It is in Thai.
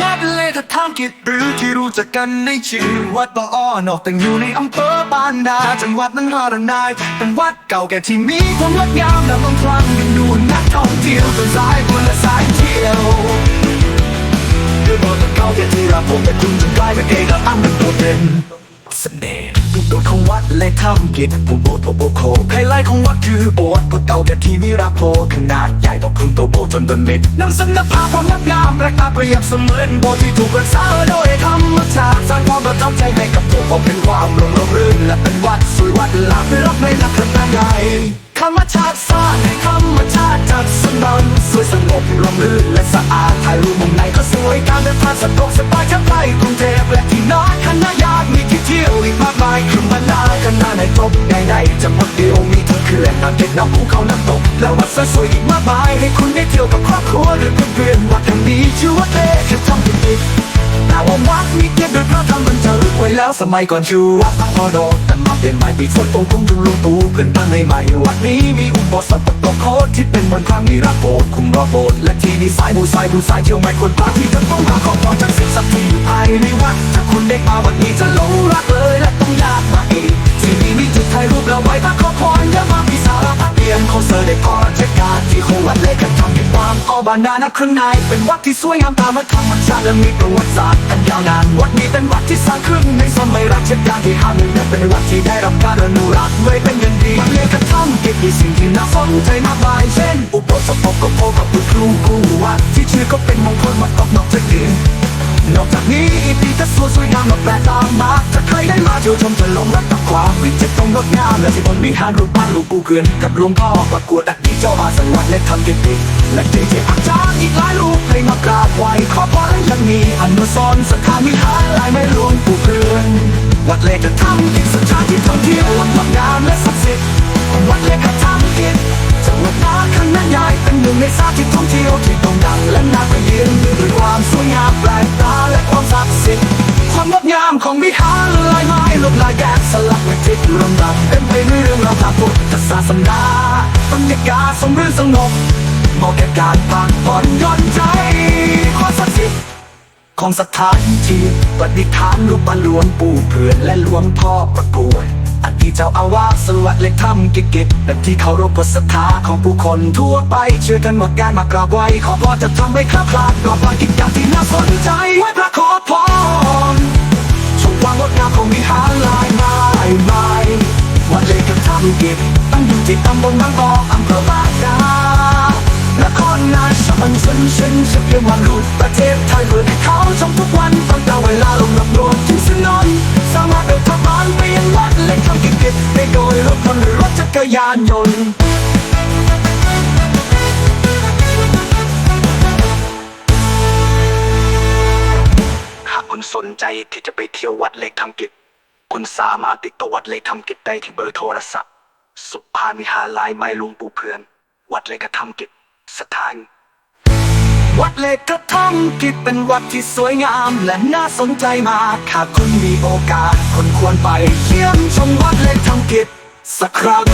วัดเลขธรรมกิจหรือที่รู้จักกันในชื่อวัดปะอ้อนอกแต่งอยู่ในอำเภอปานนาจังหวัดนครนายเป็นวัดเก่าแก่ที่มีความงดงามและบางครั้งดึงดูดนักท่องเที่ยวเป็นสายบุญและสายเที่ยวด้วยบอกกับเขาแค่ที่รับผมแต่คุณจะกลายเป็นเอกอันเป็นตัวเป็นเสน่ห์ และทำกิจผู้โบสถ์โบโคไฮไลท์ของวัดคือโบสถ์ก็เก่าแต่ที่มีรักโพขนาดใหญ่ต่อพึ่งตัวโบจนเป็นมิตรนำเสนอภาพความงดงามและตาเปรียบเสมือนโบสถ์ที่ถูกรักษาโดยธรรมชาติสร้างความประทับใจให้กับผู้คนเป็นความร่มรื่นและเป็นวัดสวยวัดหลักรับในนักขนาดใหญ่ธรรมชาติสร้างให้ธรรมชาติจัดสนองสวยสงบร่มรื่นและสะอาดถ่ายรูปมุมไหนก็สวยการเดินทางสะดวกสบาย คุณได้เที่ยวกับครอบครัวหรือเพื่อนวัดแห่งนี้ชื่อว่าเทพทำเป็นอีกแต่ว่าวัดมีเกียรติโดยพระธรรมบันเทิงไว้แล้วสมัยก่อนชื่อวัดพระพอดอแต่มาเปลี่ยนใหม่ปีฝนตกคุ้มทุนลุงตูเพื่อนตั้งในใหม่วัดนี้มีอุโบสถประตูโคตรที่เป็นมนครั้งมีรักโบสถ์คุมรอบโบสถ์และที่นี่สายบูสายบูสายเที่ยวไม่ควรพลาดที่จะต้องมาขอพรจากสิ่งศักดิ์สิทธิ์อยู่ภายในวัดถ้าคุณได้มาวันนี้จะหลงรักเลยและต้องอยากมาอีกที่นี่ ออบานานักข้างในเป็นวัดที่สวยงามตามธรรมชาติและมีประวัติศาสตร์อันยาวนานวัดนี้เป็นวัดที่สร้างขึ้นในสมัยรัชกาลที่ห้าหนึ่งและเป็นวัดที่ได้รับการอนุรักษ์ไว้เป็นอย่างดีวัดเล็กกันทำเก็บมีสิ่งที่น่าสนใจมากมายเช่น อุโบสถปกกับโพกับคุณครูกูวัดที่ชื่อก็เป็นมงคลวัดตอกนอกจากอื่น นอกจากนี้อีพีก็สวยสวยงามและแปลกตามมาถ้าใครได้มาเที่ยวชมจะหลงรักกับความวิจิตรตรงงดงามและที่บนมีหานรูปปั้นหลูกปูเกือนกับหลวงพ่อประกวดดักดีเจ้าอาสังวัดและทำกิจดีและเจเจอาจารย์อีกหลายรูปให้มากราบไหว้ขอพรยังมีอนุสรณ์สถานวิหารลายไม่รวมปูเกือนวัดเล็กจะทำกิจสถาน ลายไม้ลวดลายแกะสลักว้ที่รำดับเต็มไปด้วยเรื่องราวทางพุทธศาสนาบรรยากาศสมรื่นสงบเหมาะแก่การพักผ่อนหย่อนใจความศักดิ์สิทธิ์ของสถานที่ประดิษฐานรูปปั้นหลวงปู่เพื่อนและหลวงพ่อประกวดอันที่เจ้าอาวาสสวัสดิ์เล็กทำกิจกิจและที่เคารพศรัทธาของผู้คนทั่วไปเชื่อกันหมดการมากราบไหว้ขอพรจะทำให้ข้าพลาดกราบไหว้กิจกรรมที่น่าสนใจไหว้พระขอพร วิหารลายไม้ไม้วัดเล็กก็ทำกิจตั้งอยู่ที่ตำบลบางกออำเภอบางนานครนาชมันชนชนจะเพียงวันรูปประเทศไทยเปิดให้เขาชมทุกวันตั้งแต่เวลาลงรับรวมถึงสนนสามารถเดินทางบ้านไปยังวัดเล็กทำกิจกิจได้โดยรถยนต์หรือรถจักรยานยนต์หากสนใจที่จะไปเที่ยววัดเล็กทำกิจ คุณสามารถติดต่อวัดเล็กทำกิจได้ที่เบอร์โทรศัพท์ สุภานิหารลายไม้ลุงปูเพื่อน วัดเล็กระทำกิจสถาน วัดเล็กระทำกิจเป็นวัดที่สวยงามและน่าสนใจมากหากคุณมีโอกาสคุณควรไปเยี่ยมชมวัดเล็กทำกิจสักครั้ง